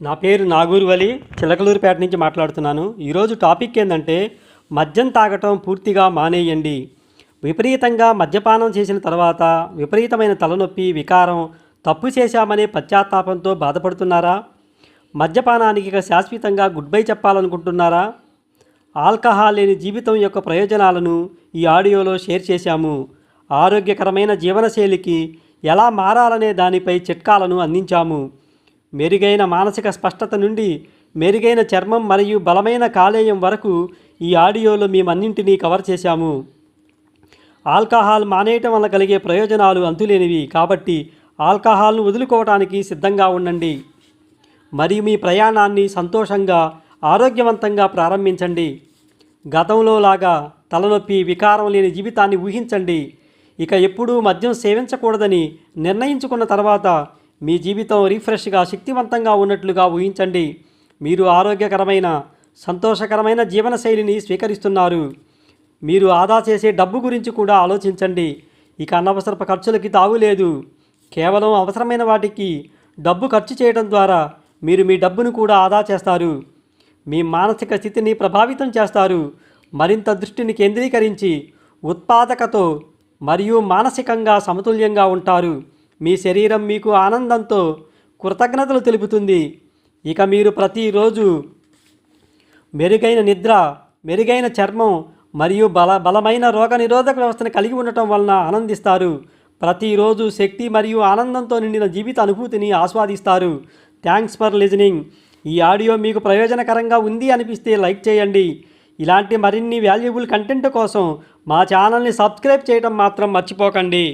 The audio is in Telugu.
నా పేరు నాగూరువలి చిలకలూరుపేట నుంచి మాట్లాడుతున్నాను. ఈరోజు టాపిక్ ఏంటంటే మద్యం తాగటం పూర్తిగా మానేయండి. విపరీతంగా మద్యపానం చేసిన తర్వాత విపరీతమైన తలనొప్పి వికారం తప్పు చేశామనే పశ్చాత్తాపంతో బాధపడుతున్నారా? మద్యపానానికి శాశ్వతంగా గుడ్ బై చెప్పాలనుకుంటున్నారా? ఆల్కహాల్ లేని జీవితం యొక్క ప్రయోజనాలను ఈ ఆడియోలో షేర్ చేశాము. ఆరోగ్యకరమైన జీవనశైలికి ఎలా మారాలనే దానిపై చిట్కాలను అందించాము. మెరుగైన మానసిక స్పష్టత నుండి మెరుగైన చర్మం మరియు బలమైన కాలేయం వరకు ఈ ఆడియోలో మేమన్నింటినీ కవర్ చేశాము. ఆల్కహాల్ మానేయటం వల్ల కలిగే ప్రయోజనాలు అంతులేనివి కాబట్టి ఆల్కహాల్ను వదులుకోవటానికి సిద్ధంగా ఉండండి. మరియు మీ ప్రయాణాన్ని సంతోషంగా ఆరోగ్యవంతంగా ప్రారంభించండి. గతంలో లాగా తలనొప్పి వికారం లేని జీవితాన్ని ఊహించండి. ఇక ఎప్పుడూ మద్యం సేవించకూడదని నిర్ణయించుకున్న తర్వాత మీ జీవితం రీఫ్రెష్గా శక్తివంతంగా ఉన్నట్లుగా ఊహించండి. మీరు ఆరోగ్యకరమైన సంతోషకరమైన జీవనశైలిని స్వీకరిస్తున్నారు. మీరు ఆదా చేసే డబ్బు గురించి కూడా ఆలోచించండి. ఇక అనవసరపు ఖర్చులకి తావులేదు కేవలం అవసరమైన వాటికి డబ్బు ఖర్చు చేయడం ద్వారా మీరు మీ డబ్బును కూడా ఆదా చేస్తారు. మీ మానసిక స్థితిని ప్రభావితం చేస్తారు. మరింత దృష్టిని కేంద్రీకరించి ఉత్పాదకతో మరియు మానసికంగా సమతుల్యంగా ఉంటారు. మీ శరీరం మీకు ఆనందంతో కృతజ్ఞతలు తెలుపుతుంది. ఇక మీరు ప్రతిరోజు మెరుగైన నిద్ర మెరుగైన చర్మం మరియు బల బలమైన రోగనిరోధక వ్యవస్థను కలిగి ఉండటం వలన ఆనందిస్తారు. ప్రతిరోజు శక్తి మరియు ఆనందంతో నిండిన జీవిత అనుభూతిని ఆస్వాదిస్తారు. Thanks for listening. ఈ ఆడియో మీకు ప్రయోజనకరంగా ఉంది అనిపిస్తే లైక్ చేయండి. ఇలాంటి మరిన్ని వాల్యుబుల్ కంటెంట్ కోసం మా ఛానల్ని సబ్స్క్రైబ్ చేయడం మాత్రం మర్చిపోకండి.